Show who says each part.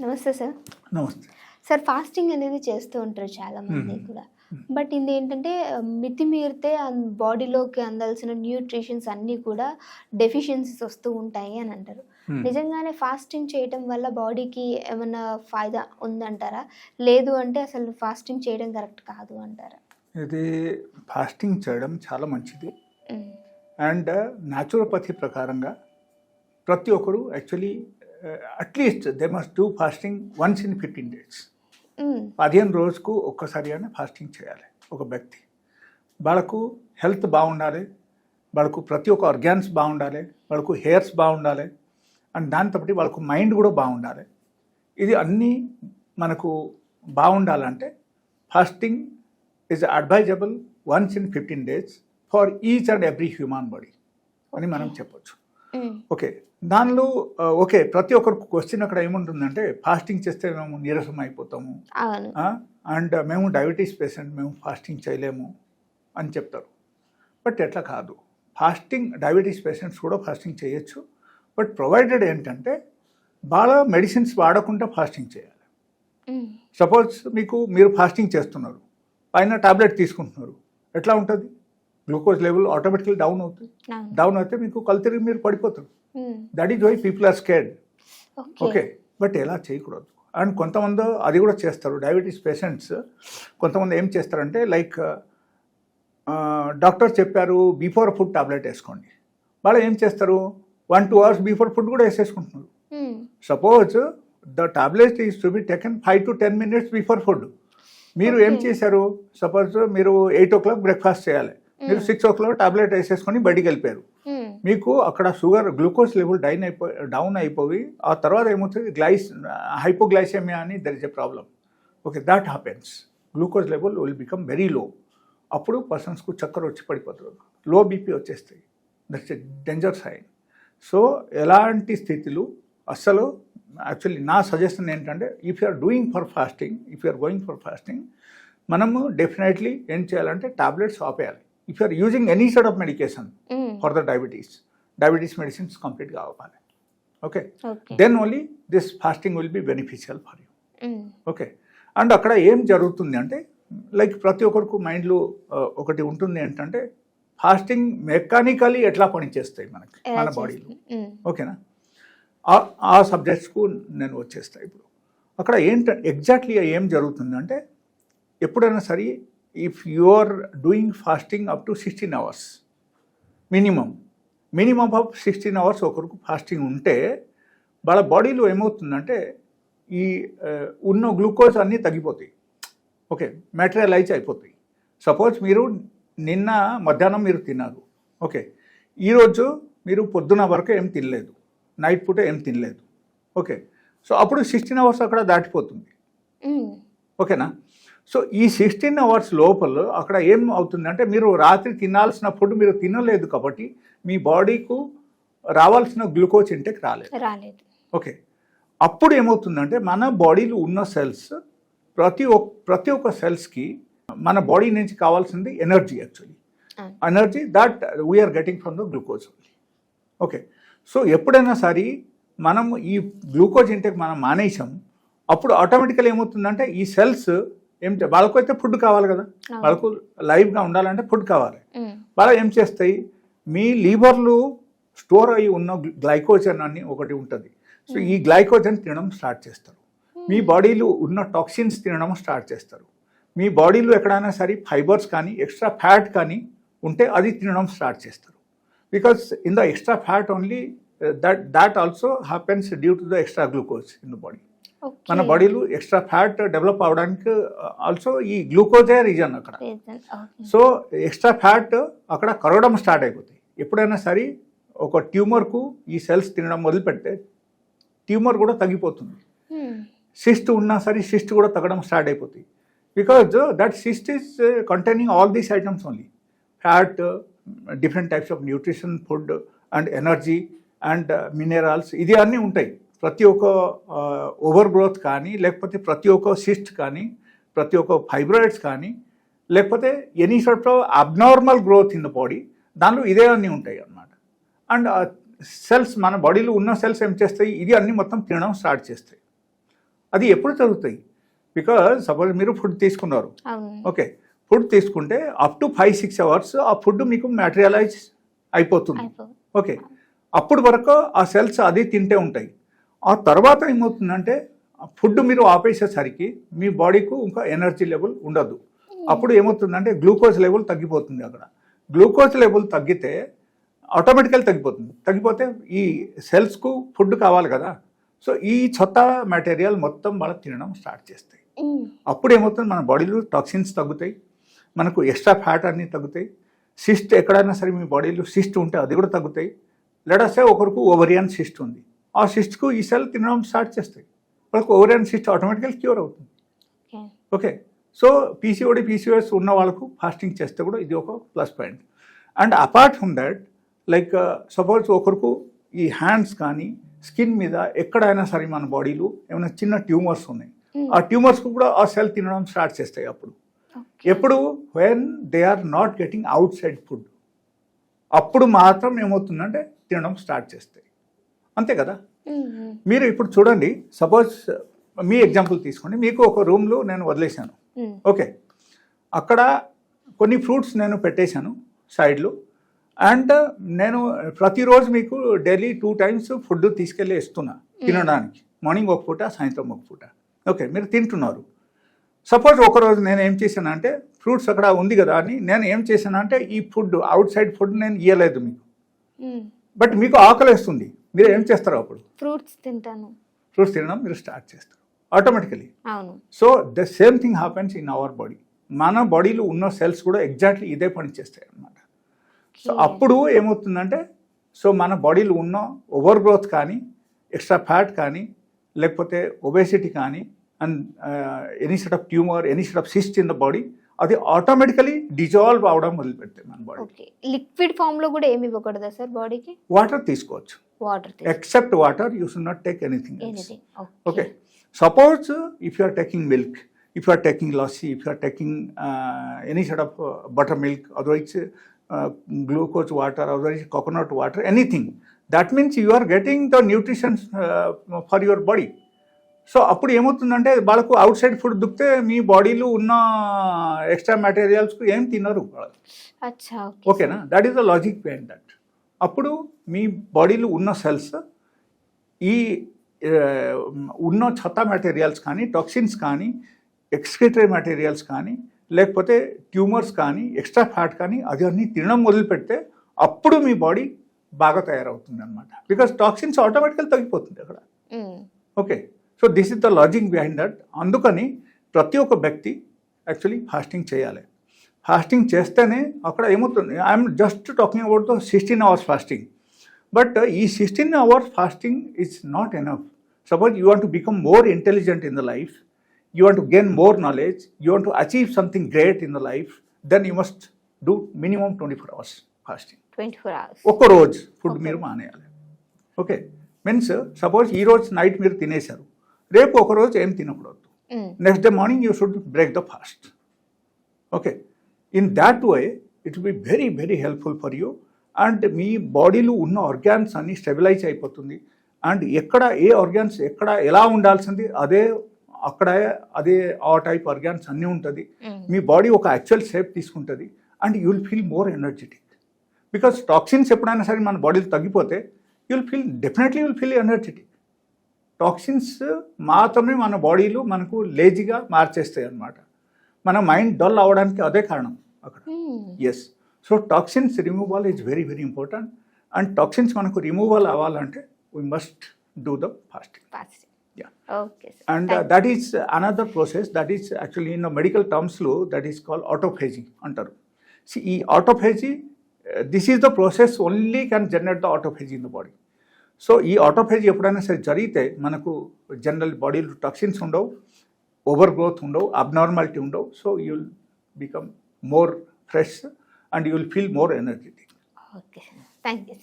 Speaker 1: నమస్తే సార్.
Speaker 2: నమస్తే.
Speaker 1: Sir fasting అనేది చేస్తూ ఉంటారు చాలా మంది. కూడా. బట్ ఇది ఏంటంటే మితిమీరితే బాడీలోకి అందాల్సిన న్యూట్రిషన్స్ అన్నీ కూడా డెఫిషియన్సీస్ వస్తూ ఉంటాయి అని అంటారు. నిజంగానే ఫాస్టింగ్ చేయడం వల్ల బాడీకి ఏమైనా ఫాయిదా ఉందంటారా? లేదు అంటే అసలు ఫాస్టింగ్ చేయడం కరెక్ట్ కాదు అంటారా?
Speaker 2: ఇది ఫాస్టింగ్ చేయడం చాలా మంచిది. అండ్ న్యాచురోపతి ప్రకారంగా ప్రతి ఒక్కరు actually at least they must do fasting once in fifteen
Speaker 1: days.
Speaker 2: పదిహేను రోజుకు ఒక్కసారి అయినా ఫాస్టింగ్ చేయాలి ఒక వ్యక్తి వాళ్ళకు హెల్త్ బాగుండాలి వాళ్ళకు ప్రతి ఒక్క ఆర్గాన్స్ బాగుండాలి వాళ్ళకు హెయిర్స్ బాగుండాలి అండ్ దాంతో పాటు వాళ్ళకు మైండ్ కూడా బాగుండాలి ఇది అన్నీ మనకు బాగుండాలంటే fasting is advisable once in fifteen days for each and every human body అని మనం చెప్పొచ్చు. ఓకే. దానిలో ఓకే ప్రతి ఒక్కరికి క్వశ్చన్ అక్కడ ఏముంటుందంటే ఫాస్టింగ్ చేస్తే మేము నీరసం అయిపోతాము. అండ్ మేము డయాబెటీస్ పేషెంట్ మేము ఫాస్టింగ్ చేయలేము అని చెప్తారు. బట్ ఎట్లా కాదు. ఫాస్టింగ్ డయాబెటీస్ పేషెంట్స్ కూడా ఫాస్టింగ్ చేయొచ్చు. బట్ ప్రొవైడెడ్ ఏంటంటే బాగా మెడిసిన్స్ వాడకుండా ఫాస్టింగ్ చేయాలి. సపోజ్ మీకు మీరు ఫాస్టింగ్ చేస్తున్నారు. పైన టాబ్లెట్ తీసుకుంటున్నారు. ఎట్లా ఉంటుంది? గ్లూకోజ్ లెవెల్ ఆటోమేటిక్లీ డౌన్ అవుతుంది. డౌన్ అయితే మీకు కళ్ళు తిరిగి మీరు పడిపోతారు. That is why people are
Speaker 1: scared
Speaker 2: okay but ఎలా చేయకూడదు? అండ్ కొంతమంది అది కూడా చేస్తారు. డయాబెటీస్ పేషెంట్స్ కొంతమంది ఏం చేస్తారంటే లైక్ డాక్టర్ చెప్పారు బిఫోర్ ఫుడ్ టాబ్లెట్ వేసుకోండి. వాళ్ళు ఏం చేస్తారు? One two hours before food కూడా వేసేసుకుంటున్నారు. Suppose the tablet is to be taken five to ten minutes before food మీరు ఏం. చేశారు? సపోజ్ మీరు ఎయిట్ ఓ క్లాక్ బ్రేక్ఫాస్ట్ చేయాలి. మీరు. సిక్స్ ఓ క్లాక్ టాబ్లెట్ వేసేసుకొని బయటికి వెళ్ళిపోయారు. మీకు అక్కడ షుగర్ గ్లూకోజ్ లెవెల్ డైన్ అయిపో డౌన్ అయిపోయి ఆ తర్వాత ఏమవుతుంది? గ్లైస్ హైపోగ్లైసెమియా అని there is a problem okay that happens glucose level will become very low అప్పుడు పర్సన్స్కు చక్కర వచ్చి పడిపోతారు లో బీపీ వచ్చేస్తాయి. That's a danger sign so ఎలాంటి స్థితిలో? అస్సలు యాక్చువల్లీ నా సజెషన్ ఏంటంటే if you are doing for fasting if you are going for fasting మనము డెఫినెట్లీ ఏం చేయాలంటే టాబ్లెట్స్ ఆపేయాలి. If you are using any side of
Speaker 1: medication.
Speaker 2: For the diabetes diabetes medicines కంప్లీట్గా అవ్వాలి okay then only this fasting will be beneficial for
Speaker 1: you.
Speaker 2: Okay and అక్కడ ఏం జరుగుతుంది అంటే లైక్ ప్రతి ఒక్కరికి మైండ్లో ఒకటి ఉంటుంది ఏంటంటే ఫాస్టింగ్ మెకానికలీ ఎట్లా పనిచేస్తాయి మనకి మన బాడీలో. ఓకేనా ఆ- ఆ సబ్జెక్ట్స్కు నేను వచ్చేస్తా ఇప్పుడు. అక్కడ ఏంట ఎగ్జాక్ట్లీ ఏం జరుగుతుందంటే ఎప్పుడైనా సరే if you are doing fasting up to sixteen hours minimum minimum of sixteen hours ఒకరికి ఫాస్టింగ్ ఉంటే వాళ్ళ బాడీలో ఏమవుతుందంటే ఈ ఉన్న గ్లూకోజ్ అన్నీ తగ్గిపోతాయి. ఓకే మెటీరియలైజ్ అయిపోతాయి. సపోజ్ మీరు నిన్న మధ్యాహ్నం మీరు తిన్నారు. ఓకే ఈరోజు మీరు పొద్దున వరకు ఏం తినలేదు. నైట్ పూట ఏం తినలేదు. ఓకే సో అప్పుడు సిక్స్టీన్ అవర్స్ అక్కడ దాటిపోతుంది. ఓకేనా? సో ఈ సిక్స్టీన్ అవర్స్ లోపల అక్కడ ఏం అవుతుందంటే మీరు రాత్రి తినాల్సిన ఫుడ్ మీరు తినలేదు కాబట్టి మీ బాడీకు రావాల్సిన గ్లూకోజ్ ఇంటెక్ రాలేదు.
Speaker 1: రాలేదు.
Speaker 2: ఓకే. అప్పుడు ఏమవుతుందంటే మన బాడీలో ఉన్న సెల్స్ ప్రతి ఒక్క ప్రతి ఒక్క సెల్స్కి మన బాడీ నుంచి కావాల్సింది energy
Speaker 1: actually.
Speaker 2: Energy that we are getting from the glucose okay. So ఎప్పుడైనా సరే మనం ఈ గ్లూకోజ్ ఇంటెక్ మనం మానేసాం అప్పుడు ఆటోమేటికల్ ఏమవుతుందంటే ఈ సెల్స్ ఏం చే- వాళ్ళకైతే ఫుడ్ కావాలి కదా. వాళ్ళకు లైవ్గా ఉండాలంటే ఫుడ్ కావాలి. వాళ్ళు ఏం చేస్తాయి? మీ లీవర్లు స్టోర్ అయి ఉన్న గ్లైకోజన్ అని ఒకటి ఉంటుంది. సో ఈ గ్లైకోజన్ తినడం స్టార్ట్ చేస్తారు. మీ బాడీలో ఉన్న టాక్సిన్స్ తినడం స్టార్ట్ చేస్తారు. మీ బాడీలో ఎక్కడైనా సరే ఫైబర్స్ కానీ ఎక్స్ట్రా ఫ్యాట్ కానీ ఉంటే అది తినడం స్టార్ట్ చేస్తారు. Because in the extra fat only that that also happens due to the extra glucose in the
Speaker 1: body.
Speaker 2: మన బాడీలో ఎక్స్ట్రా ఫ్యాట్ డెవలప్ అవడానికి ఆల్సో ఈ గ్లూకోజే రీజన్ అక్కడ. సో ఎక్స్ట్రా ఫ్యాట్ అక్కడ కరగడం స్టార్ట్ అయిపోతాయి. ఎప్పుడైనా సరే ఒక ట్యూమర్కు ఈ సెల్స్ తినడం మొదలు పెడితే ట్యూమర్ కూడా తగ్గిపోతుంది. సిస్ట్ ఉన్నా సరే సిస్ట్ కూడా తగ్గడం స్టార్ట్ అయిపోతాయి. Because that cyst is containing all these items only fat different types of nutrition food and energy and minerals ఇది అన్నీ ఉంటాయి. ప్రతి ఒక్క ఓవర్ గ్రోత్ కానీ లేకపోతే ప్రతి ఒక్క సిస్ట్ కానీ ప్రతి ఒక్క ఫైబ్రాయిడ్స్ కానీ లేకపోతే any sort of abnormal growth in the body దానిలో ఇదే అన్నీ ఉంటాయి అన్నమాట. అండ్ సెల్స్ మన బాడీలో ఉన్న సెల్స్ ఏం చేస్తాయి? ఇది అన్నీ మొత్తం తినడం స్టార్ట్ చేస్తాయి. అది ఎప్పుడు జరుగుతాయి? బికాజ్ సపోజ్ మీరు ఫుడ్ తీసుకున్నారు. ఓకే ఫుడ్ తీసుకుంటే up to five six hours ఆ ఫుడ్ మీకు మ్యాటీరియలైజ్ అయిపోతుంది.
Speaker 1: అయిపో
Speaker 2: ఓకే అప్పుడు వరకు ఆ సెల్స్ అది తింటే ఉంటాయి. ఆ తర్వాత ఏమవుతుందంటే ఫుడ్ మీరు ఆపేసేసరికి మీ బాడీకు ఇంకా ఎనర్జీ లెవెల్ ఉండదు. అప్పుడు ఏమవుతుందంటే గ్లూకోజ్ లెవెల్ తగ్గిపోతుంది అక్కడ. గ్లూకోజ్ లెవెల్ తగ్గితే ఆటోమేటికల్ తగ్గిపోతుంది. తగ్గిపోతే ఈ సెల్స్కు ఫుడ్ కావాలి కదా. సో ఈ చెత్త మెటీరియల్ మొత్తం వాళ్ళకి తినడం స్టార్ట్ చేస్తాయి. అప్పుడు ఏమవుతుంది మన బాడీలో టాక్సిన్స్ తగ్గుతాయి. మనకు ఎక్స్ట్రా ఫ్యాట్ అన్నీ తగ్గుతాయి. సిస్ట్ ఎక్కడైనా సరే మీ బాడీలో సిస్ట్ ఉంటే అది కూడా తగ్గుతాయి. లెడసే ఒకరికి ఓవరియన్ సిస్ట్ ఉంది. ఆ సిస్ట్కు ఈ సెల్ తినడం స్టార్ట్ చేస్తాయి. వాళ్ళకి ఓవరియన్ సిస్ట్ ఆటోమేటికల్ క్యూర్ అవుతుంది.
Speaker 1: ఓకే
Speaker 2: సో పీసీఓడి పీసీఓఎస్ ఉన్న వాళ్ళకు ఫాస్టింగ్ చేస్తే కూడా ఇది ఒక plus point and apart from that like suppose ఒకరికి ఈ హ్యాండ్స్ కానీ స్కిన్ మీద ఎక్కడైనా సరే మన బాడీలో ఏమైనా చిన్న ట్యూమర్స్ ఉన్నాయి.
Speaker 1: ఉమ్,
Speaker 2: ఆ ట్యూమర్స్కు కూడా ఆ సెల్ తినడం స్టార్ట్ చేస్తాయి అప్పుడు. ఎప్పుడు? When they are not getting outside food అప్పుడు మాత్రం ఏమవుతుందంటే తినడం స్టార్ట్ చేస్తాయి. అంతే కదా? మీరు ఇప్పుడు చూడండి సపోజ్ మీ ఎగ్జాంపుల్ తీసుకోండి. మీకు ఒక రూమ్లో నేను వదిలేశాను. ఓకే. అక్కడ కొన్ని ఫ్రూట్స్ నేను పెట్టేశాను సైడ్లో అండ్ నేను ప్రతిరోజు మీకు డైలీ టూ టైమ్స్ ఫుడ్ తీసుకెళ్ళి ఇస్తున్నా తినడానికి. మార్నింగ్ ఒక పూట సాయంత్రం ఒక పూట. ఓకే మీరు తింటున్నారు. సపోజ్ ఒకరోజు నేను ఏం చేశానంటే ఫ్రూట్స్ అక్కడ ఉంది కదా అని నేను ఏం చేశానంటే ఈ ఫుడ్ అవుట్ సైడ్ ఫుడ్ నేను ఇవ్వలేదు మీకు. బట్ మీకు ఆకలి వేస్తుంది. మీరు ఏం చేస్తారు అప్పుడు?
Speaker 1: ఫ్రూట్స్ తింటాను.
Speaker 2: ఫ్రూట్స్ తినడం మీరు స్టార్ట్ చేస్తారు. ఆటోమేటికలీ
Speaker 1: అవును.
Speaker 2: So the same thing happens in our body. మన బాడీలో ఉన్న సెల్స్ కూడా ఎగ్జాక్ట్లీ ఇదే పని చేస్తాయి అన్నమాట సో. అప్పుడు ఏమవుతుందంటే సో మన బాడీలో ఉన్న ఓవర్ గ్రోత్ కానీ ఎక్స్ట్రా ఫ్యాట్ కానీ లేకపోతే ఒబేసిటీ కానీ and any set of tumour any set of cyst in the body అది ఆటోమేటికలీ డిజాల్వ్ అవడం మొదలు పెడతాయి మన బాడీ
Speaker 1: ఓకే లిక్విడ్ ఫామ్ లో కూడా ఏమి ఇవ్వకూడదా సార్ బాడీకి
Speaker 2: వాటర్ తీసుకోవచ్చు
Speaker 1: water
Speaker 2: except water you should not take anything
Speaker 1: anything
Speaker 2: Okay. Suppose uh, if you are taking milk, if you are taking lassi, if you are taking uh, any sort of uh, buttermilk, otherwise uh, glucose water, otherwise coconut water, anything, that means you are getting the nutrition uh, for your body. So అప్పుడు ఏమవుతుందంటే వాళ్ళకు outside food దుక్కితే మీ బాడీలో ఉన్న extra మెటీరియల్స్కు ఏం తినరు ఓకేనా? That is the logic behind that అప్పుడు మీ బాడీలో ఉన్న సెల్స్ ఈ ఉన్న చెత్త మెటీరియల్స్ కానీ టాక్సిన్స్ కానీ ఎక్స్క్రిటరీ మెటీరియల్స్ కానీ లేకపోతే ట్యూమర్స్ కానీ ఎక్స్ట్రా ఫ్యాట్ కానీ అది అన్నీ తినడం మొదలు పెడితే అప్పుడు మీ బాడీ బాగా తయారవుతుంది అనమాట బికాస్ టాక్సిన్స్ ఆటోమేటికల్ తగ్గిపోతుంది అక్కడ. Okay so this is the logic behind that అందుకని ప్రతి ఒక్క వ్యక్తి యాక్చువల్లీ ఫాస్టింగ్ చేయాలి. ఫాస్టింగ్ చేస్తేనే అక్కడ ఏమవుతుంది? I'm just talking about the sixteen hours fasting but ఈ sixteen hours fasting is not enough suppose you want to become more intelligent in the life you want to gain more knowledge you want to achieve something great in the life then you must do minimum twenty four hours fasting
Speaker 1: twenty four hours
Speaker 2: ఒక్క రోజు food. మీరు మానేయాలి. Okay means suppose ఈ రోజు night మీరు తినేశారు. రేపు ఒక రోజు ఏం తినకూడదు. Next day morning you should break the fast okay in that way it be very very helpful for you and మీ బాడీలో ఉన్న ఆర్గాన్స్ అన్ని స్టెబిలైజ్ అయిపోతుంది. అండ్ ఎక్కడ ఏ ఆర్గాన్స్ ఎక్కడ ఎలా ఉండాల్సింది అదే అక్కడ అదే ఆ టైప్ ఆర్గాన్స్ అన్నీ ఉంటుంది. మీ బాడీ ఒక యాక్చువల్ షేప్ తీసుకుంటుంది. And you will feel more energetic because toxins ఎప్పుడైనా సరే మన బాడీలో తగ్గిపోతే you will feel definitely will feel energetic toxins మాత్రమే మన బాడీలో మనకు లేజీగా మార్చేస్తాయి అన్నమాట. మన మైండ్ డల్ అవ్వడానికి అదే కారణం అక్కడ. Yes so toxins removal is very very important and toxins మనకు రిమూవల్ అవ్వాలంటే we
Speaker 1: must
Speaker 2: do
Speaker 1: the fasting
Speaker 2: and that is another process that is actually in medical టర్మ్స్లో that is call autophagy అంటారు. See, ఈ autophagy this is the process only can generate the autophagy in the body so ఈ autophagy ఎప్పుడైనా సరే జరిగితే మనకు general బాడీలో toxins ఉండవు over growth ఉండవు అబ్నార్మాలిటీ ఉండవు. So you will become more fresh and you will feel more
Speaker 1: energetic okay thank you